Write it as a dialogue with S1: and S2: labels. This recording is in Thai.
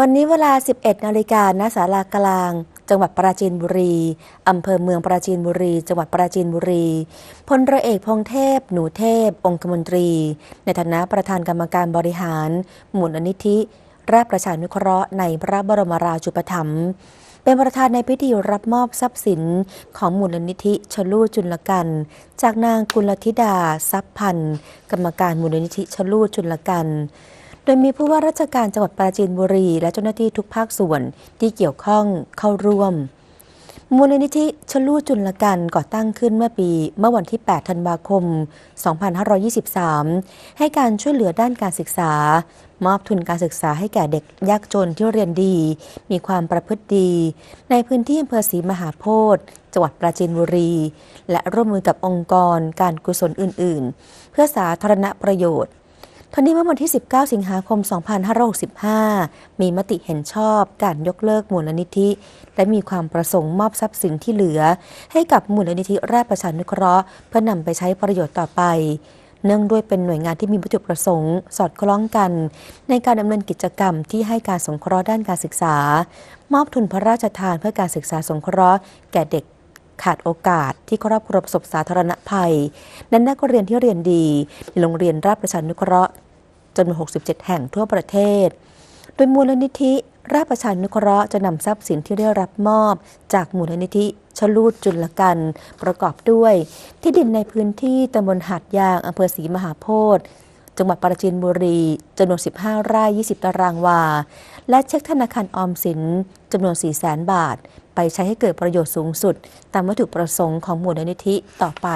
S1: วันนี้เวลา 11 นาฬิกาณศาลากลาง จังหวัดปราจีนบุรี อำเภอเมืองปราจีนบุรี จังหวัดปราจีนบุรี พลระเอกพงเทพ หนูเทพ องคมนตรี ในฐานะประธานกรรมการบริหาร หมูลนิธิ ราชประชานุเคราะห์ในพระบรมราชูปถัมภ์เป็นประธานในพิธีรับมอบทรัพย์สินของมูลนิธิชลูจุลกัน จากนางกุลธิดาทรัพย์พันธ์กรรมการมูลนิธิชลูจุลกัน โดยมีผู้ว่าราชการจังหวัดปราจีนบุรี และเจ้าหน้าที่ทุกภาคส่วนที่เกี่ยวข้องเข้าร่วม มูลนิธิชลูจุลกันก่อตั้งขึ้นเมื่อปีเมื่อวันที่ 8 ธันวาคม 2523 ให้การช่วยเหลือด้านการศึกษา มอบทุนการศึกษาให้แก่เด็กยากจนที่เรียนดี มีความประพฤติดี ในพื้นที่อำเภอศรีมหาโพธิ์จังหวัดปราจีนบุรี และร่วมมือกับองค์กรการกุศลอื่น ๆ เพื่อสาธารณประโยชน์ ทั้งนี้เมื่อวันที่ 19 สิงหาคม 2565 มีมติเห็นชอบการยกเลิกมูลนิธิ และมีความประสงค์มอบทรัพย์สินที่เหลือ ให้กับมูลนิธิราชประชานุเคราะห์ เพื่อนำไปใช้ประโยชน์ต่อไปเนื่องด้วยเป็นหน่วยงานที่มีวัตถุประสงค์ สอดคล้องกัน ในการดำเนินกิจกรรมที่ให้การสงเคราะห์ด้านการศึกษา มอบทุนพระราชทานเพื่อการศึกษาสงเคราะห์ แก่เด็กขาดโอกาสที่ครอบครัวประสบสาธารณภัย นั้นนักเรียนที่เรียนดีในโรงเรียนราชประชานุเคราะห์ จำนวน 67 แห่งทั่วประเทศ โดยมูลนิธิราชประชานุเคราะห์จะนำทรัพย์สินที่ได้รับมอบ จากมูลนิธิชลูดจุลกัน ประกอบด้วย ที่ดินในพื้นที่ตำบลหาดยางอำเภอศรีมหาโพธิจังหวัดปราจีนบุรีจำนวน 15 ไร่ 20 ตารางวา และเช็คธนาคารออมสินจำนวน 4 0 0 0 0 0บาท ไปใช้ให้เกิดประโยชน์สูงสุด ตามวัตถุประสงค์ของมูลนิธิต่อไป